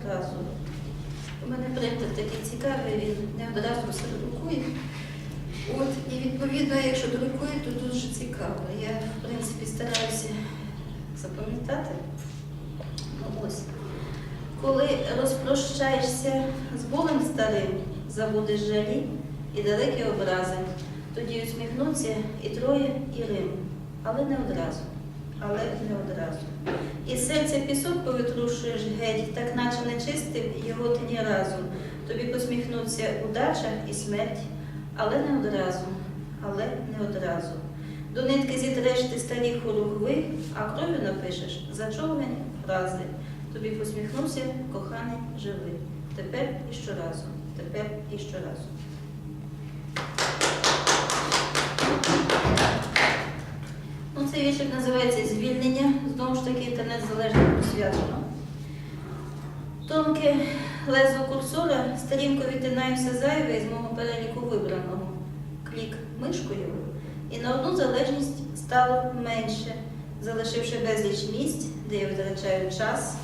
одразу. У мене принтер такий цікавий, він не одразу все друкує. От, і відповідно, якщо друкує, то дуже цікаво. Я, в принципі, стараюся запам'ятати. Ну, ось. Коли розпрощаєшся з Богом старим, забудеш жалі і далекі образи, тоді усміхнуться і троє, і Рим, але не одразу, але не одразу. І серця пісок повитрушуєш геть, так наче не чистив його ти ні разу. Тобі посміхнуться удача і смерть, але не одразу, але не одразу. До нитки зітреш ти старі хоругви, а кров'ю напишеш зачовгані фрази. Тобі посміхнувся, коханий живий. Тепер і щоразу, тепер і щоразу. Цей віршик називається Звільнення. Знову ж таки, інтернет залежно посвячено. Тонке лезо курсора сторінку відтинає все зайве із мого переліку вибраного. Клік мишкою, і на одну залежність стало менше, залишивши безліч місць, де я витрачаю час,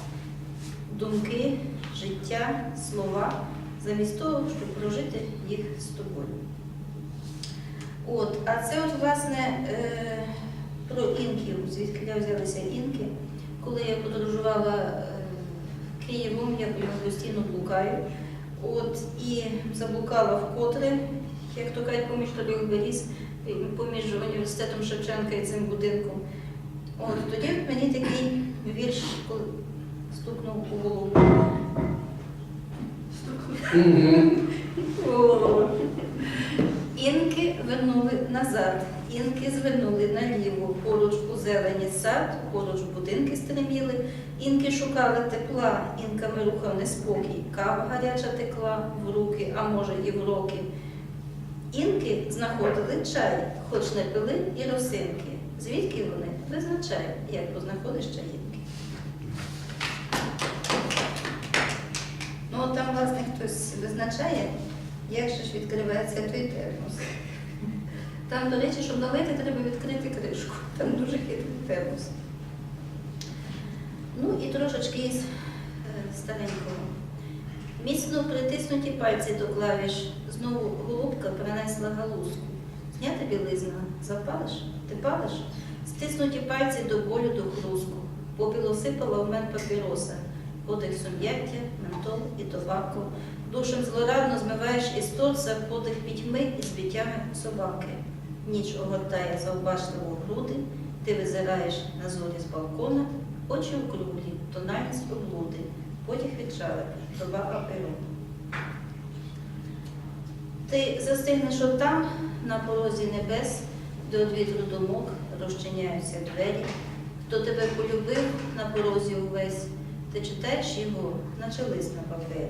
думки, життя, слова, замість того, щоб прожити їх з тобою. От, а це от, власне, е, про інків, звідки взялися інки. Коли я подорожувала е, Києвом, я по ньому постійно блукаю. От, і заблукала вкотре, як то кажуть, поміж трьох беріз, поміж університетом Шевченка і цим будинком. От, тоді мені такий вірш стукнув у голову. О. Інки вернули назад, інки звернули наліво, поруч у зелені сад, поруч будинки стриміли, інки шукали тепла, інками рухав неспокій, кава гаряча текла в руки, а може і в роки. Інки знаходили чай, хоч не пили і росинки. Звідки вони? Визначай, як познаходиш чаїнки. Ну, там, власне, хтось визначає, як же ж відкривається той термос. Там, до речі, щоб налити, треба відкрити кришку. Там дуже хитрий термос. Ну і трошечки із е, старенького. Міцно притиснуті пальці до клавіш. Знову голубка принесла галузку. Знята білизна, запалиш, ти палиш? Стиснуті пальці до болю до хрустку. Попіл осипала в мен папіроса. Подих сум'яття, ментол і табако. Душем злорадно змиваєш із торса подих пітьми і збиттями собаки. Ніч огортає завбашливо груди, ти визираєш на зорі з балкона, очі округлі, тональність облуди, потяг від жалеб, доба аперу. Ти застигнеш отам, на порозі небес, де од вітру думок розчиняються двері. Хто тебе полюбив на порозі увесь, ти читаєш його, наче лист на папері.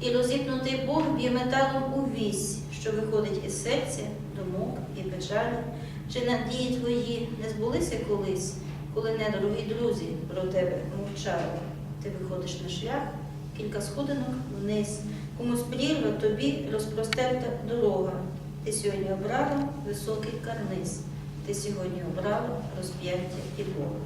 І розіпнутий Бог б'є металом у вісь, що виходить із серця, думок і печалі. Чи надії твої не збулися колись, коли недорогі друзі про тебе мовчали? Ти виходиш на шлях, кілька сходинок вниз, комусь прірва тобі розпростерта дорога. Ти сьогодні обрала високий карниз, ти сьогодні обрала розп'яття і Бога.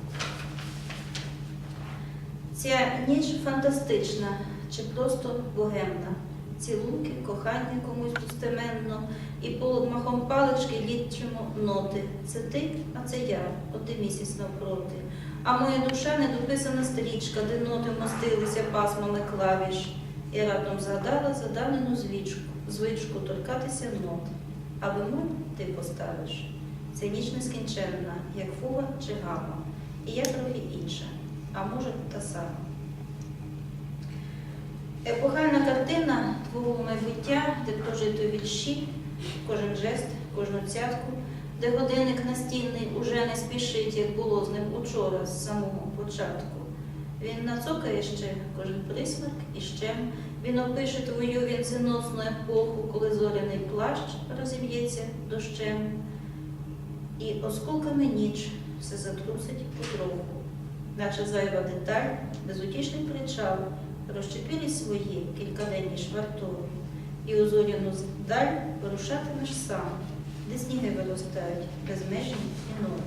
Ця ніч фантастична чи просто богемна. Цілунки, кохання комусь достеменно, і полумахом палички лічимо ноти. Це ти, а це я, оти місяць навпроти. А моя душа недописана стрічка, де ноти мостилися пасмами клавіш. І раптом згадала задавнену звичку, звичку торкатися нот. А бемоль ти поставиш. Це ніч нескінченна, як фуга чи гама. І я трохи інша, а може та сама. Епохальна картина твого майбуття, де прожито вільші, кожен жест, кожну цятку, де годинник настільний уже не спішить, як було з ним учора, з самого початку. Він нацокає ще кожен присмерк і щем, він опише твою вінценосну епоху, коли зоряний плащ розіб'ється дощем. І осколками ніч все затрусить потроху, наче зайва деталь, безутішний причал, розчепілі свої кількаденні швартові, і у зоряну даль вирушатимеш сам, де сніги виростають, безмежні і нові.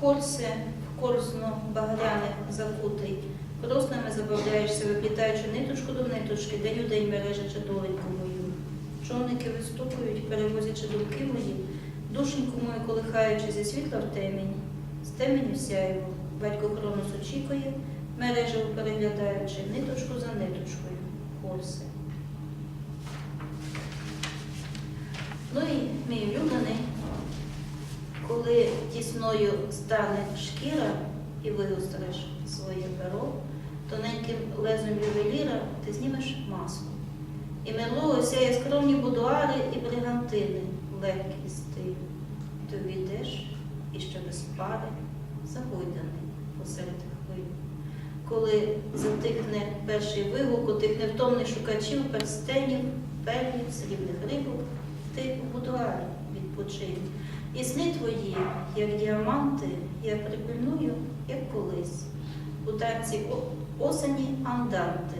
Хорсе, корсно багряних закутий, Кроснами забавляєшся, виплітаючи ниточку до ниточки, день у день мережачи доленьку мою. Човники виступують, перевозячи думки мої, душеньку мою колихаючи зі світла в темінь, з теменю сяйво, батько Хронос очікує, мережево переглядаючи, ниточку за ниточкою, Хорсе. Ну і мій улюблений, коли тісною стане шкіра і вигостриш своє перо, тоненьким лезом ювеліра ти знімеш маску. І мило осяє скромні будуари і бригантини, легкий стиль. Ти увійдеш і ще без пари загойданий посеред хвиль. Коли затихне перший вигук, отих невтомних шукачів, перстенів, перлів, срібних рибок, ти у будуарі відпочинь. І сни твої, як діаманти, я припильную, як колись. У танці осені анданте,